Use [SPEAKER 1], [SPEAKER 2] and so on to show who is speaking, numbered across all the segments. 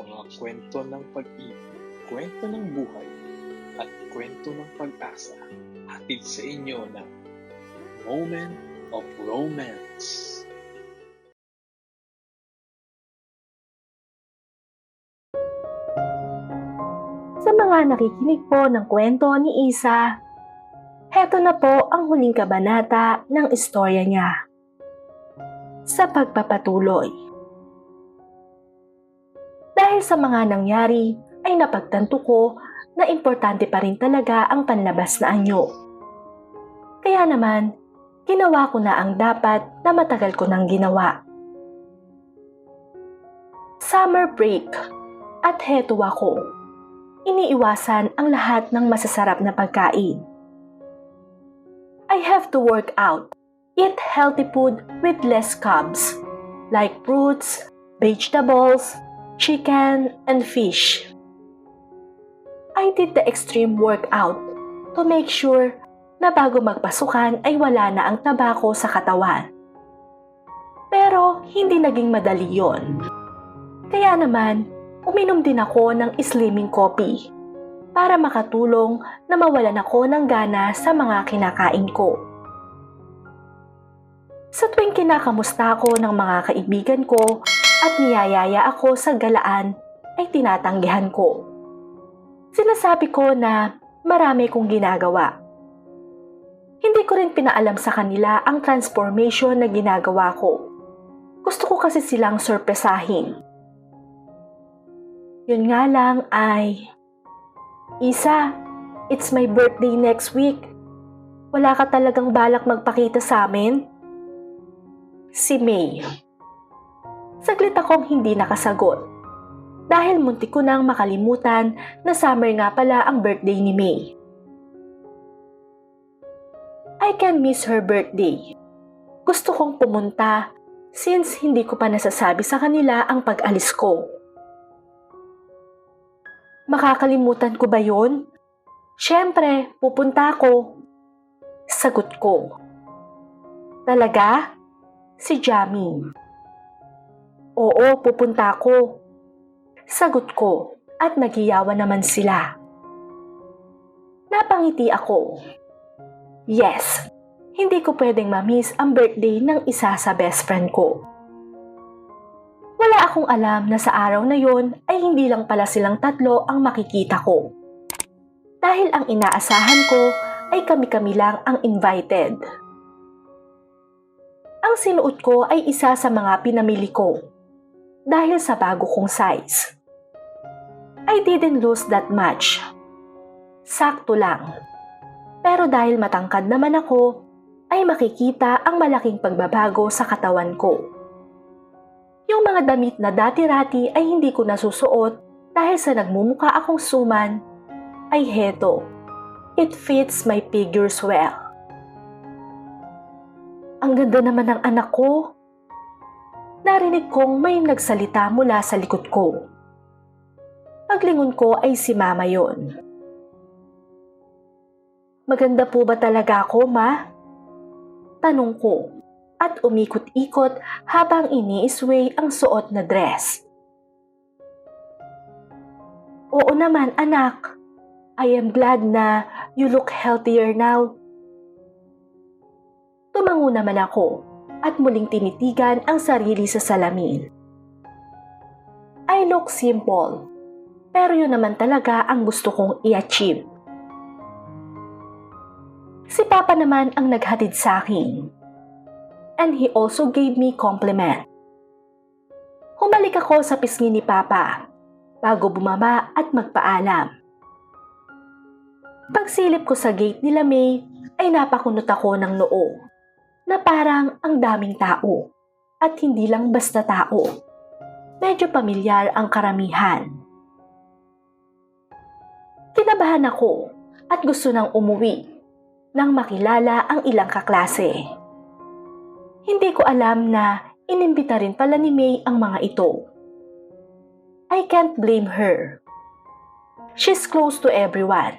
[SPEAKER 1] mga kwento ng pag-ibig, kwento ng buhay, at kwento ng pag-asa hatid sa inyo ng Moment of Romance.
[SPEAKER 2] Sa mga nakikinig po ng kwento ni Isa, heto na po ang huling kabanata ng istorya niya. Sa pagpapatuloy. Dahil sa mga nangyari, ay napagtanto ko na importante pa rin talaga ang panlabas na anyo. Kaya naman, ginawa ko na ang dapat na matagal ko nang ginawa. Summer break at heto ako iniiwasan ang lahat ng masasarap na pagkain. I have to work out, eat healthy food with less carbs, like fruits, vegetables, chicken, and fish. I did the extreme workout to make sure na bago magpasukan ay wala na ang tabako sa katawan. Pero hindi naging madali yon. Kaya naman, uminom din ako ng slimming coffee para makatulong na mawalan ako ng gana sa mga kinakain ko. Sa tuwing kinakamusta ako ng mga kaibigan ko at niyayaya ako sa galaan, ay tinatanggihan ko. Sinasabi ko na marami kong ginagawa. Hindi ko rin pinaalam sa kanila ang transformation na ginagawa ko. Gusto ko kasi silang sorpresahin. Yun nga lang ay... Isa, it's my birthday next week. Wala ka talagang balak magpakita sa amin? Si May. Saglit akong hindi nakasagot. Dahil muntik ko nang makalimutan na summer nga pala ang birthday ni May. I can miss her birthday. Gusto kong pumunta since hindi ko pa nasasabi sa kanila ang pag-alis ko. Makakalimutan ko ba yon? Siyempre, pupunta ako. Sagot ko. Talaga? Si Jamie. Oo, pupunta ako. Sagot ko at nagiyawan naman sila. Napangiti ako. Yes, hindi ko pwedeng ma-miss ang birthday ng isa sa best friend ko. Wala akong alam na sa araw na yon ay hindi lang pala silang tatlo ang makikita ko. Dahil ang inaasahan ko ay kami-kami lang ang invited. Ang sinuot ko ay isa sa mga pinamili ko dahil sa bago kong size. I didn't lose that much. Sakto lang. Pero dahil matangkad naman ako, ay makikita ang malaking pagbabago sa katawan ko. Yung mga damit na dati-rati ay hindi ko nasusuot dahil sa nagmumuka akong suman, ay heto. It fits my figures well. Ang ganda naman ng anak ko. Narinig kong may nagsalita mula sa likod ko. Paglingon ko ay si mama yon. Maganda po ba talaga ako, ma? Tanong ko at umikot-ikot habang iniisway ang suot na dress. Oo naman, anak. I am glad na you look healthier now. Tumango naman ako at muling tinitigan ang sarili sa salamin. I look simple, pero yun naman talaga ang gusto kong i-achieve. Si Papa naman ang naghatid sa akin and he also gave me compliment. Humalik ako sa pisngi ni Papa bago bumaba at magpaalam. Pagsilip ko sa gate nila May ay napakunot ako ng noo na parang ang daming tao at hindi lang basta tao. Medyo pamilyar ang karamihan. Kinabahan ako at gusto nang umuwi nang makilala ang ilang kaklase. Hindi ko alam na inimbita rin pala ni May ang mga ito. I can't blame her. She's close to everyone,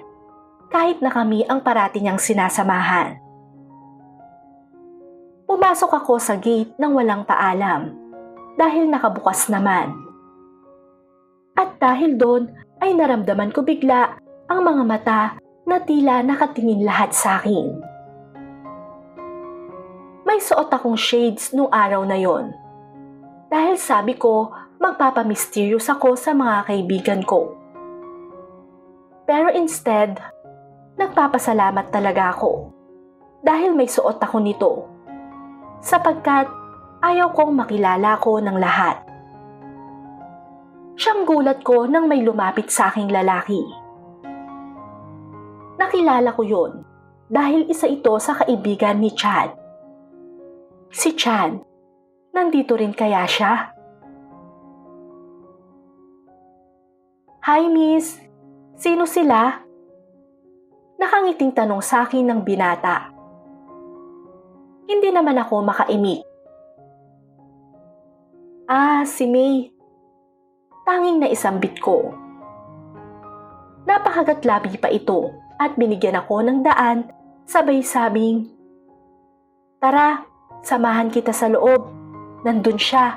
[SPEAKER 2] kahit na kami ang parati niyang sinasamahan. Pumasok ako sa gate nang walang paalam dahil nakabukas naman. At dahil doon ay naramdaman ko bigla ang mga mata na tila nakatingin lahat sa akin. May suot akong shades nung araw na yon. Dahil sabi ko, magpapamysterious ako sa mga kaibigan ko. Pero instead, nagpapasalamat talaga ako. Dahil may suot ako nito. Sapagkat ayaw kong makilala ko ng lahat. Siyang gulat ko nang may lumapit sa aking lalaki. Nakilala ko yon dahil isa ito sa kaibigan ni Chad. Si Chad, nandito rin kaya siya? Hi miss, sino sila? Nakangiting tanong sa akin ng binata. Hindi naman ako makaimik. Ah, si May. Tanging na isambit ko. Napakagatlabi pa ito at binigyan ako ng daan sabay sabing, Tara, samahan kita sa loob. Nandun siya.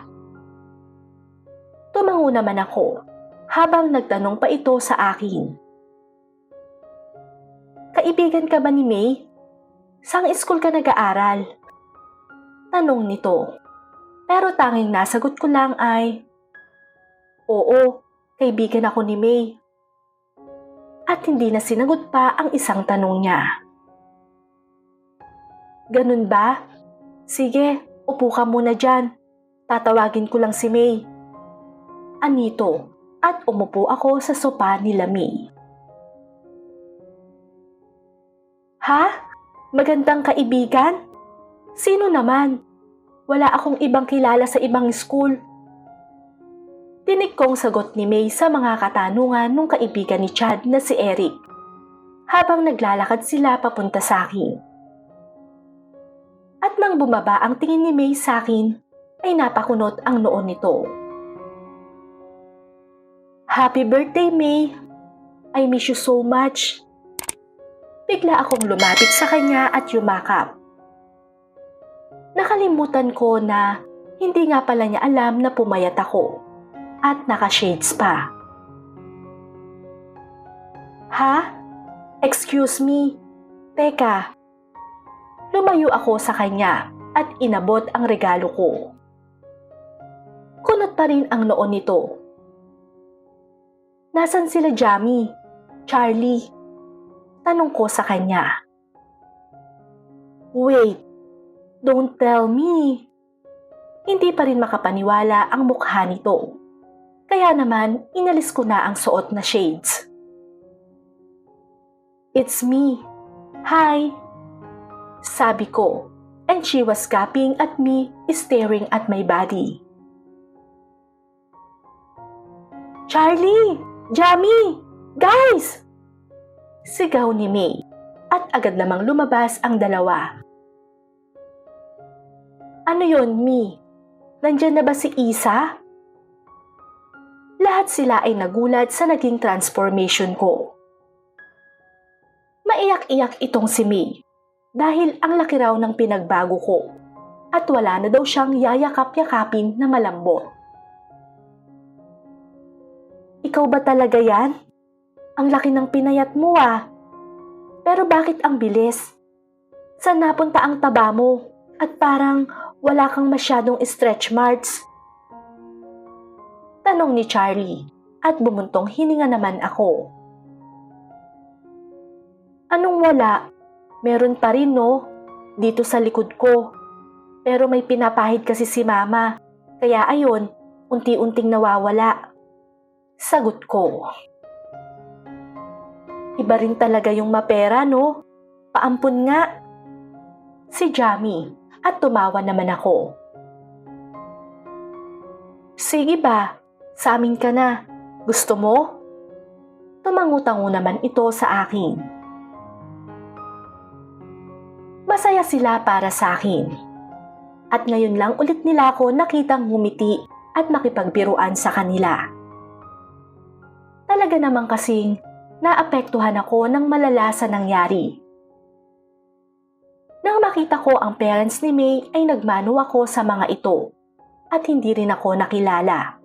[SPEAKER 2] Tumango naman ako habang nagtanong pa ito sa akin. Kaibigan ka ba ni May? Sang school ka nag-aaral? Tanong nito. Pero tanging nasagot ko lang ay, Oo, kaibigan ako ni May. At hindi na sinagot pa ang isang tanong niya. Ganun ba? Sige, upo ka muna dyan. Tatawagin ko lang si May. Anito, at umupo ako sa sopa ni May. Ha? Magandang kaibigan? Sino naman? Wala akong ibang kilala sa ibang school. Tinig kong sagot ni May sa mga katanungan ng kaibigan ni Chad na si Eric habang naglalakad sila papunta sa akin. At nang bumaba ang tingin ni May sa akin, ay napakunot ang noon nito. Happy birthday, May! I miss you so much. Bigla akong lumapit sa kanya at yumakap. Nakalimutan ko na hindi nga pala niya alam na pumayat ako at naka-shades pa. Ha? Excuse me. Teka. Lumayo ako sa kanya at inabot ang regalo ko. Kunot pa rin ang noon nito. Nasaan sila Jamie? Charlie? Tanong ko sa kanya. Wait, don't tell me. Hindi pa rin makapaniwala ang mukha nito. Kaya naman, inalis ko na ang suot na shades. It's me. Hi. Sabi ko, and she was gaping at me, staring at my body. Charlie! Jamie! Guys! Sigaw ni May at agad namang lumabas ang dalawa. Ano yon, Mi? Nandyan na ba si Isa? Lahat sila ay nagulat sa naging transformation ko. Maiyak-iyak itong si May dahil ang laki raw ng pinagbago ko at wala na daw siyang yayakap-yakapin na malambot. Ikaw ba talaga yan? Ang laki ng pinayat mo ah. Pero bakit ang bilis? Saan napunta ang taba mo? At parang wala kang masyadong stretch marks. Tanong ni Charlie at bumuntong hininga naman ako. Anong wala? Meron pa rin no, dito sa likod ko. Pero may pinapahid kasi si mama, kaya ayon, unti-unting nawawala. Sagot ko. Iba rin talaga yung mapera, no? Paampun nga. Si Jamie at tumawa naman ako. Sige ba, sa amin ka na. Gusto mo? Tumangutango naman ito sa akin. Masaya sila para sa akin. At ngayon lang ulit nila ako nakitang humiti at makipagbiruan sa kanila. Talaga naman kasing naapektuhan ako ng malala sa nangyari. Nang makita ko ang parents ni May ay nagmano ako sa mga ito at hindi rin ako nakilala.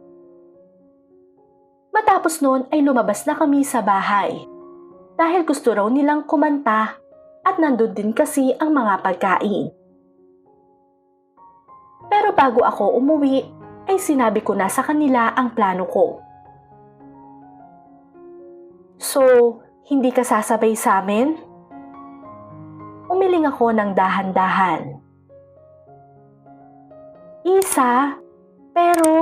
[SPEAKER 2] Pagkatapos noon ay lumabas na kami sa bahay. Dahil gusto raw nilang kumanta at nandun din kasi ang mga pagkain. Pero bago ako umuwi, ay sinabi ko na sa kanila ang plano ko. So, hindi ka sasabay sa amin? Umiling ako ng dahan-dahan. Isa, pero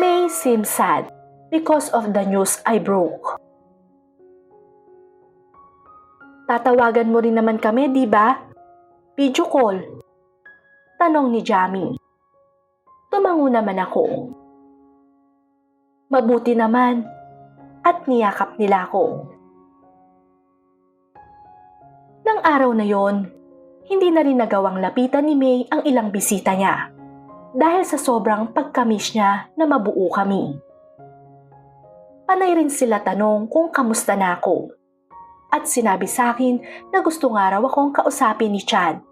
[SPEAKER 2] may seem sad because of the news I broke. Tatawagan mo rin naman kami, di ba? Video call. Tanong ni Jamie. Tumango naman ako. Mabuti naman at niyakap nila ako. Nang araw na yon, hindi na rin nagawang lapitan ni May ang ilang bisita niya dahil sa sobrang pagkamis niya na mabuo kami. Panay rin sila tanong kung kamusta na ako. At sinabi sa akin na gusto nga raw akong kausapin ni Chad.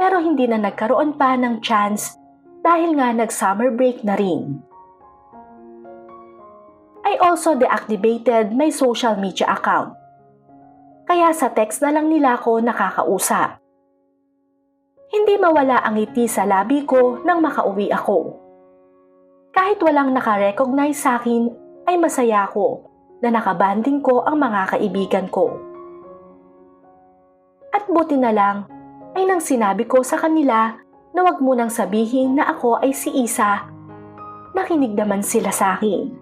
[SPEAKER 2] Pero hindi na nagkaroon pa ng chance dahil nga nag-summer break na rin. I also deactivated my social media account. Kaya sa text na lang nila ako nakakausap. Hindi mawala ang ngiti sa labi ko nang makauwi ako. Kahit walang nakarecognize sa akin, ay masaya ako na nakabanding ko ang mga kaibigan ko. At buti na lang ay nang sinabi ko sa kanila na wag munang sabihin na ako ay si Isa, nakinig naman sila sa akin.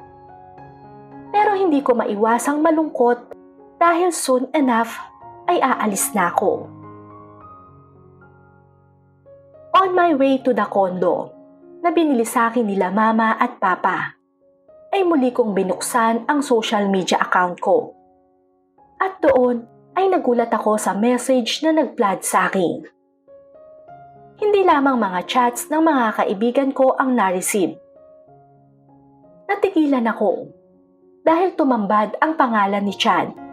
[SPEAKER 2] Pero hindi ko maiwasang malungkot dahil soon enough ay aalis na ako. On my way to the condo, na binili sa akin nila mama at papa, ay muli kong binuksan ang social media account ko. At doon ay nagulat ako sa message na nag-flood sa akin. Hindi lamang mga chats ng mga kaibigan ko ang na-receive. Natigilan ako dahil tumambad ang pangalan ni Chad.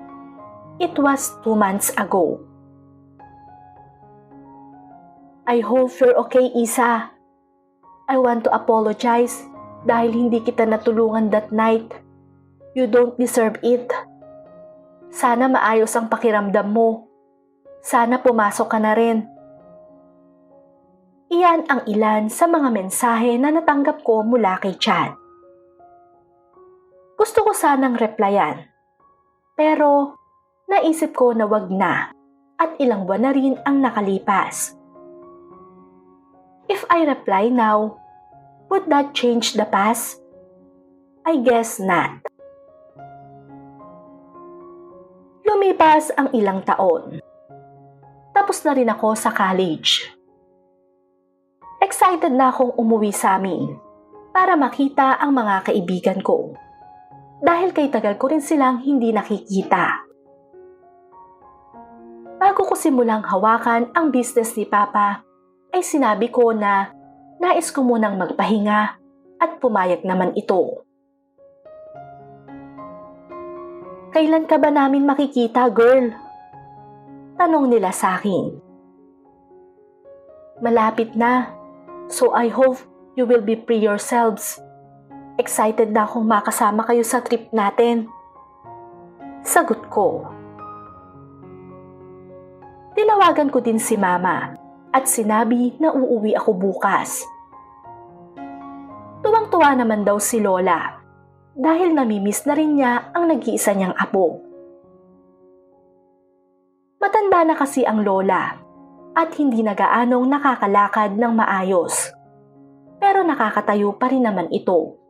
[SPEAKER 2] It was two months ago. I hope you're okay, Isa. I want to apologize dahil hindi kita natulungan that night. You don't deserve it. Sana maayos ang pakiramdam mo. Sana pumasok ka na rin. Iyan ang ilan sa mga mensahe na natanggap ko mula kay Chad. Gusto ko sanang replyan. Pero naisip ko na wag na at ilang buwan na rin ang nakalipas. If I reply now, would that change the past? I guess not. Lumipas ang ilang taon. Tapos na rin ako sa college. Excited na akong umuwi sa amin para makita ang mga kaibigan ko. Dahil kay tagal ko rin silang hindi nakikita. Bago ko simulang hawakan ang business ni Papa, ay sinabi ko na nais ko munang magpahinga at pumayag naman ito. Kailan ka ba namin makikita, girl? Tanong nila sa akin. Malapit na, so I hope you will be free yourselves. Excited na akong makasama kayo sa trip natin. Sagot ko. Tinawagan ko din si Mama at sinabi na uuwi ako bukas. Tuwang-tuwa naman daw si Lola dahil namimiss na rin niya ang nag-iisa niyang apo. Matanda na kasi ang Lola at hindi na gaanong nakakalakad ng maayos. Pero nakakatayo pa rin naman ito.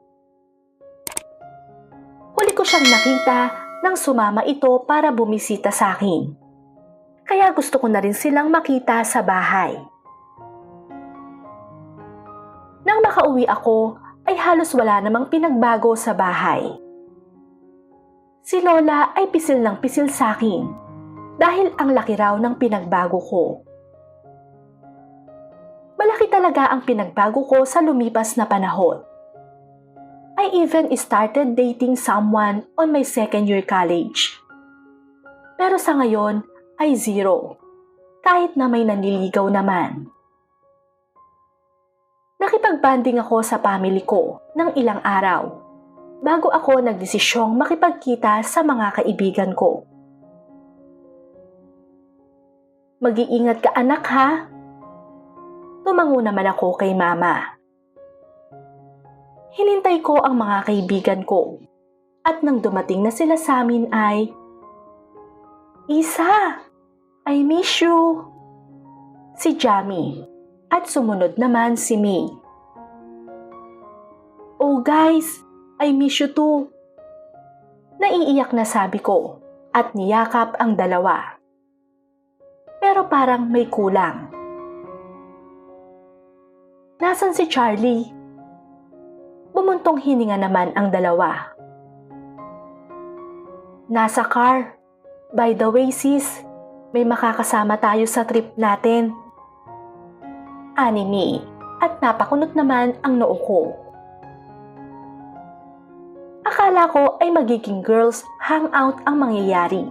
[SPEAKER 2] Huli ko siyang nakita nang sumama ito para bumisita sa akin kaya gusto ko na rin silang makita sa bahay. Nang makauwi ako, ay halos wala namang pinagbago sa bahay. Si Lola ay pisil ng pisil sa akin dahil ang laki raw ng pinagbago ko. Malaki talaga ang pinagbago ko sa lumipas na panahon. I even started dating someone on my second year college. Pero sa ngayon, ay zero, kahit na may nanliligaw naman. Nakipagbanding ako sa family ko ng ilang araw bago ako nagdesisyong makipagkita sa mga kaibigan ko. Mag-iingat ka anak ha. Tumango naman ako kay mama. Hinintay ko ang mga kaibigan ko at nang dumating na sila sa amin ay, Isa, I miss you. Si Jamie at sumunod naman si May. Oh guys, I miss you too. Naiiyak na sabi ko at niyakap ang dalawa. Pero parang may kulang. Nasaan si Charlie? Bumuntong hininga naman ang dalawa. Nasa car. By the way sis, may makakasama tayo sa trip natin. Anime at napakunot naman ang noo ko. Akala ko ay magiging girls hangout ang mangyayari.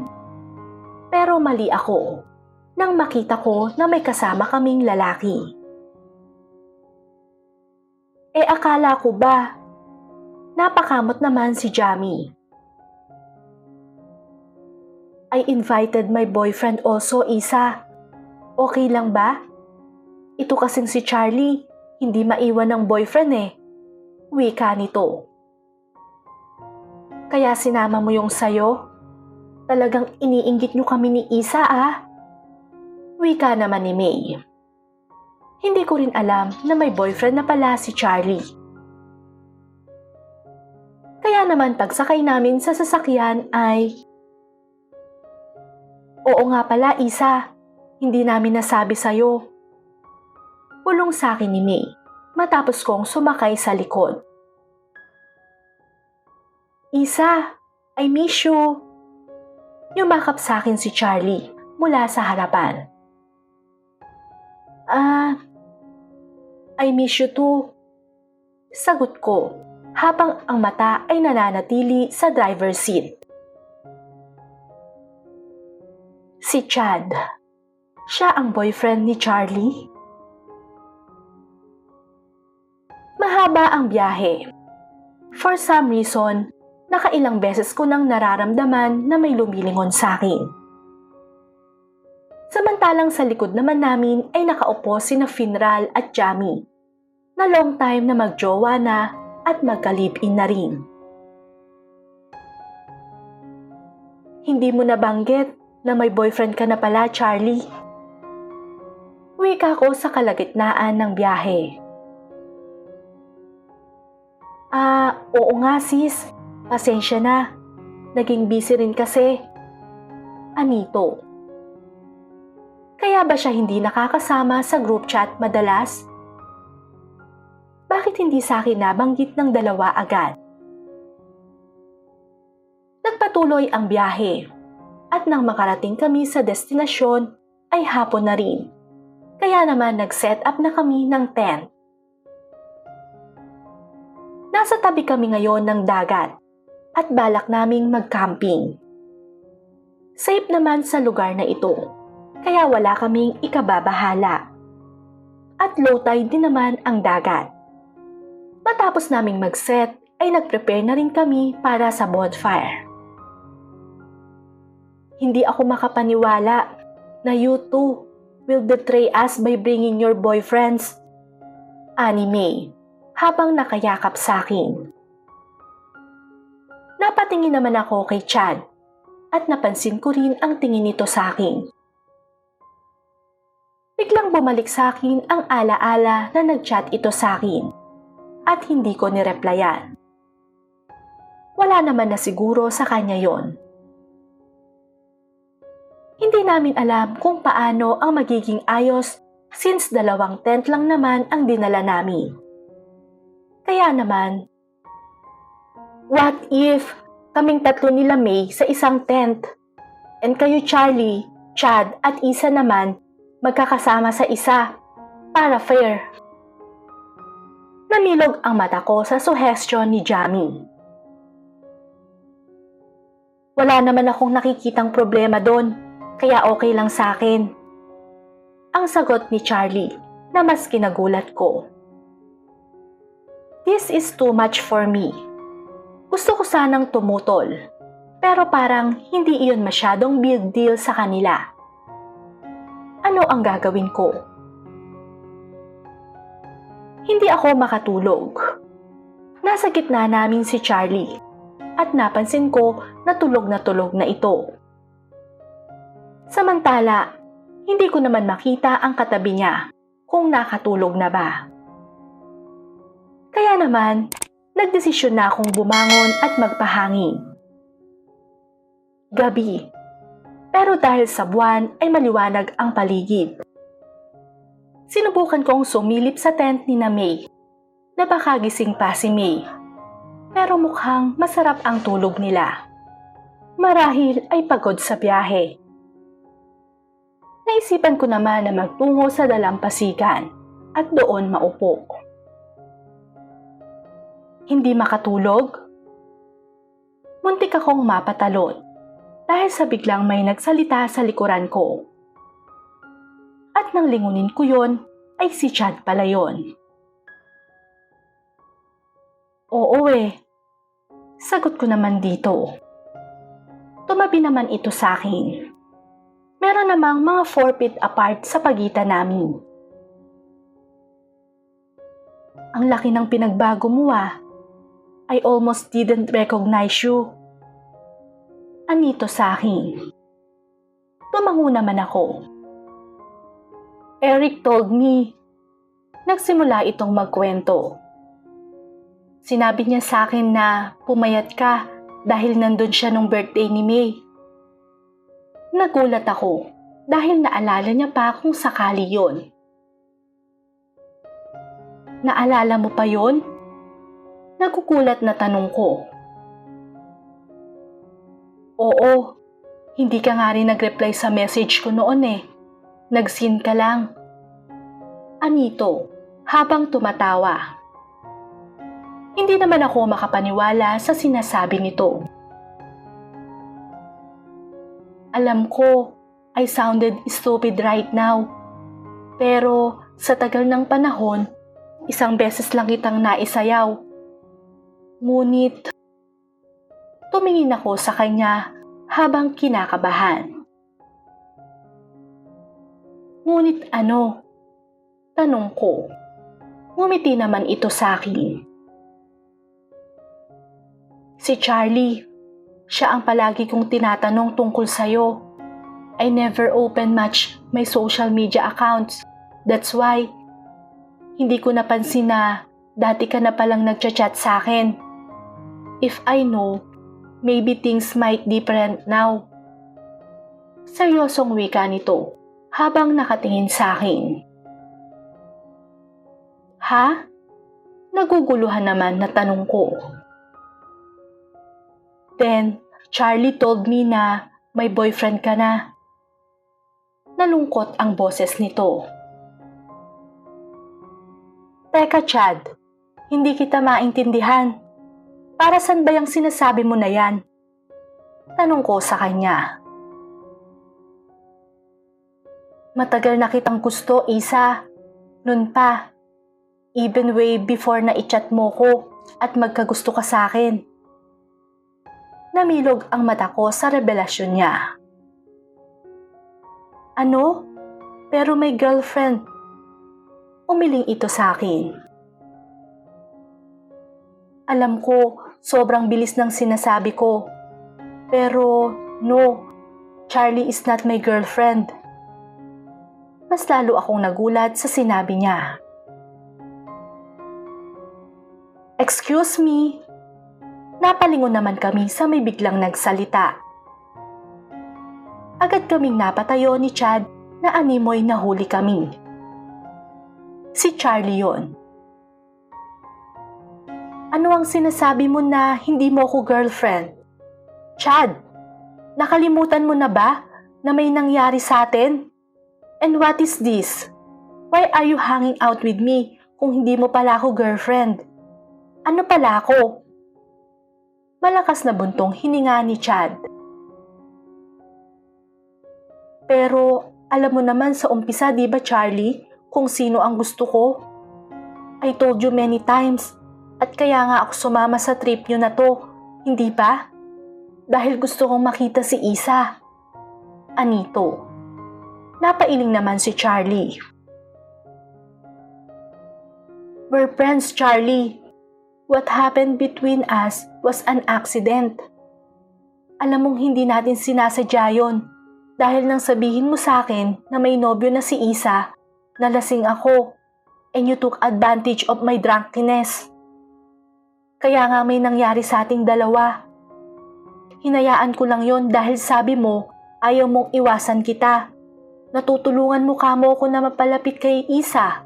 [SPEAKER 2] Pero mali ako nang makita ko na may kasama kaming lalaki. Eh akala ko ba, napakamot naman si Jamie. I invited my boyfriend also, Isa. Okay lang ba? Ito kasing si Charlie, hindi maiwan ng boyfriend eh. Wika nito. Kaya sinama mo yung sayo? Talagang iniinggit nyo kami ni Isa ah. Wika naman ni May. Hindi ko rin alam na may boyfriend na pala si Charlie. Kaya naman pagsakay namin sa sasakyan ay Oo nga pala, Isa. Hindi namin nasabi sa'yo. Pulong sa akin ni May matapos kong sumakay sa likod. Isa, I miss you. Yumakap sa akin si Charlie mula sa harapan. Ah, I miss you too. Sagot ko habang ang mata ay nananatili sa driver's seat. Si Chad. Siya ang boyfriend ni Charlie. Mahaba ang biyahe. For some reason, nakailang beses ko nang nararamdaman na may lumilingon sa akin. Samantalang sa likod naman namin ay nakaupo sina Finral at Jamie na long time na magjowa na at magkalip-in na rin. Hindi mo nabanggit na may boyfriend ka na pala, Charlie. Wika ko sa kalagitnaan ng biyahe. Ah, oo nga sis. Pasensya na. Naging busy rin kasi. Anito. Kaya ba siya hindi nakakasama sa group chat madalas? Bakit hindi sa akin nabanggit ng dalawa agad? Nagpatuloy ang biyahe at nang makarating kami sa destinasyon ay hapon na rin. Kaya naman nag-set up na kami ng tent. Nasa tabi kami ngayon ng dagat at balak naming mag-camping. Safe naman sa lugar na ito, kaya wala kaming ikababahala. At low tide din naman ang dagat. Matapos naming mag-set ay nag-prepare na rin kami para sa bonfire. Hindi ako makapaniwala na you two will betray us by bringing your boyfriends. Anime, habang nakayakap sa akin. Napatingin naman ako kay Chad at napansin ko rin ang tingin nito sa akin. Biglang bumalik sa akin ang alaala na nag-chat ito sa akin at hindi ko nireplyan. Wala naman na siguro sa kanya yon. Hindi namin alam kung paano ang magiging ayos since dalawang tent lang naman ang dinala namin. Kaya naman, what if kaming tatlo nila May sa isang tent and kayo Charlie, Chad at Isa naman magkakasama sa isa para fair. Namilog ang mata ko sa suggestion ni Jamie. Wala naman akong nakikitang problema doon, kaya okay lang sa akin. Ang sagot ni Charlie na mas kinagulat ko. This is too much for me. Gusto ko sanang tumutol, pero parang hindi iyon masyadong big deal sa kanila. Ano ang gagawin ko? Hindi ako makatulog. Nasa gitna namin si Charlie at napansin ko na tulog na tulog na ito. Samantala, hindi ko naman makita ang katabi niya kung nakatulog na ba. Kaya naman, nagdesisyon na akong bumangon at magpahangin. Gabi. Pero dahil sa buwan ay maliwanag ang paligid. Sinubukan kong sumilip sa tent ni na May. Napakagising pa si May. Pero mukhang masarap ang tulog nila. Marahil ay pagod sa biyahe. Naisipan ko naman na magtungo sa dalampasigan at doon maupo. Hindi makatulog? Muntik akong mapatalon dahil sa biglang may nagsalita sa likuran ko. At nang lingunin ko yon ay si Chad pala yon. Oo eh. Sagot ko naman dito. Tumabi naman ito sa akin. Meron namang mga 4 feet apart sa pagitan namin. Ang laki ng pinagbago mo ah. I almost didn't recognize you. Anito sa akin. Tumango naman ako. Eric told me. Nagsimula itong magkwento. Sinabi niya sa akin na pumayat ka dahil nandun siya nung birthday ni May. Nagulat ako dahil naalala niya pa kung sakali yon. Naalala mo pa yon? Nagugulat na tanong ko. Oo, hindi ka nga rin nag-reply sa message ko noon eh. Nag-sin ka lang. Anito, habang tumatawa. Hindi naman ako makapaniwala sa sinasabi nito. Alam ko, I sounded stupid right now. Pero sa tagal ng panahon, isang beses lang kitang naisayaw. Ngunit, tumingin ako sa kanya habang kinakabahan. Ngunit ano? Tanong ko. Ngumiti naman ito sa akin. Si Charlie, siya ang palagi kong tinatanong tungkol sa'yo. I never open much my social media accounts. That's why, hindi ko napansin na dati ka na palang nagchat-chat sa akin. If I know, maybe things might different now. Seryosong wika nito habang nakatingin sa akin. Ha? Naguguluhan naman na tanong ko. Then, Charlie told me na may boyfriend ka na. Nalungkot ang boses nito. Teka, Chad. Hindi kita maintindihan. Para saan ba yung sinasabi mo na yan? Tanong ko sa kanya. Matagal na kitang gusto, Isa. Noon pa. Even way before na i-chat mo ko at magkagusto ka sa akin. Namilog ang mata ko sa revelasyon niya. Ano? Pero may girlfriend. Umiling ito sa akin. Alam ko, sobrang bilis ng sinasabi ko. Pero, no, Charlie is not my girlfriend. Mas lalo akong nagulat sa sinabi niya. Excuse me, napalingon naman kami sa may biglang nagsalita. Agad kaming napatayo ni Chad na animoy na huli kami. Si Charlie yon. Ano ang sinasabi mo na hindi mo ko girlfriend? Chad, nakalimutan mo na ba na may nangyari sa atin? And what is this? Why are you hanging out with me kung hindi mo pala ako girlfriend? Ano pala ako? Malakas na buntong hininga ni Chad. Pero alam mo naman sa umpisa, di ba Charlie, kung sino ang gusto ko? I told you many times at kaya nga ako sumama sa trip nyo na to Hindi ba? Dahil gusto kong makita si Isa. Anito. Napailing naman si Charlie. We're friends, Charlie. What happened between us was an accident. Alam mong hindi natin sinasadya yon dahil nang sabihin mo sa akin na may nobyo na si Isa, nalasing ako and you took advantage of my drunkenness. Kaya nga may nangyari sa ating dalawa. Hinayaan ko lang yon dahil sabi mo ayaw mong iwasan kita. Natutulungan mo kamo ko na mapalapit kay Isa.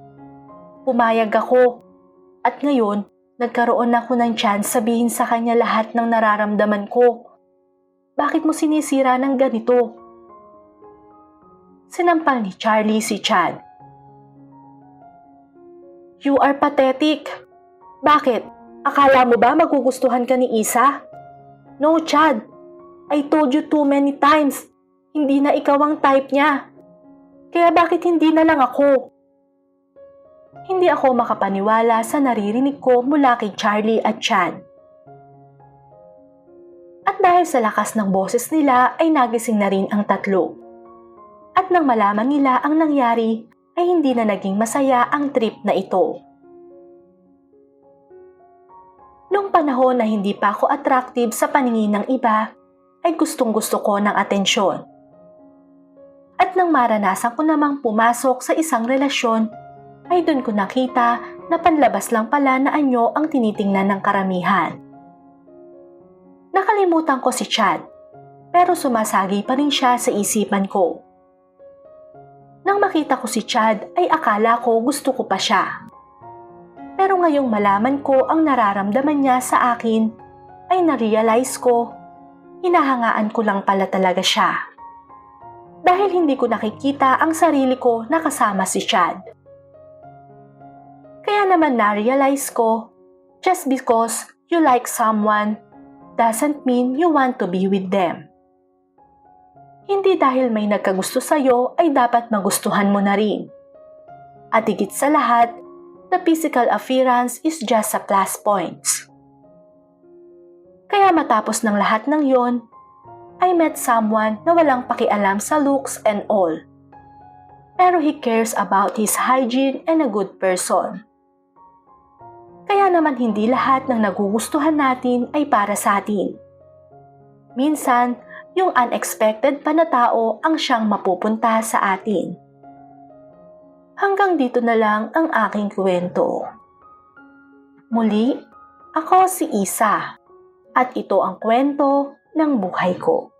[SPEAKER 2] Pumayag ako. At ngayon, nagkaroon ako ng chance sabihin sa kanya lahat ng nararamdaman ko. Bakit mo sinisira ng ganito? Sinampal ni Charlie si Chad. You are pathetic. Bakit? Akala mo ba magugustuhan ka ni Isa? No, Chad. I told you too many times. Hindi na ikaw ang type niya. Kaya bakit hindi na lang ako? Hindi ako makapaniwala sa naririnig ko mula kay Charlie at Chad. At dahil sa lakas ng boses nila ay nagising na rin ang tatlo. At nang malaman nila ang nangyari ay hindi na naging masaya ang trip na ito. Noong panahon na hindi pa ako attractive sa paningin ng iba, ay gustong gusto ko ng atensyon. At nang maranasan ko namang pumasok sa isang relasyon, ay doon ko nakita na panlabas lang pala na anyo ang tinitingnan ng karamihan. Nakalimutan ko si Chad, pero sumasagi pa rin siya sa isipan ko. Nang makita ko si Chad ay akala ko gusto ko pa siya. Pero ngayong malaman ko ang nararamdaman niya sa akin, ay narealize ko, hinahangaan ko lang pala talaga siya. Dahil hindi ko nakikita ang sarili ko na kasama si Chad. Kaya naman na-realize ko, just because you like someone doesn't mean you want to be with them. Hindi dahil may nagkagusto sa'yo ay dapat magustuhan mo na rin. At higit sa lahat, the physical appearance is just a plus points. Kaya matapos ng lahat ng yon, I met someone na walang pakialam sa looks and all. Pero he cares about his hygiene and a good person. Kaya naman hindi lahat ng nagugustuhan natin ay para sa atin. Minsan, yung unexpected pa na tao ang siyang mapupunta sa atin. Hanggang dito na lang ang aking kwento. Muli, ako si Isa at ito ang kwento ng buhay ko.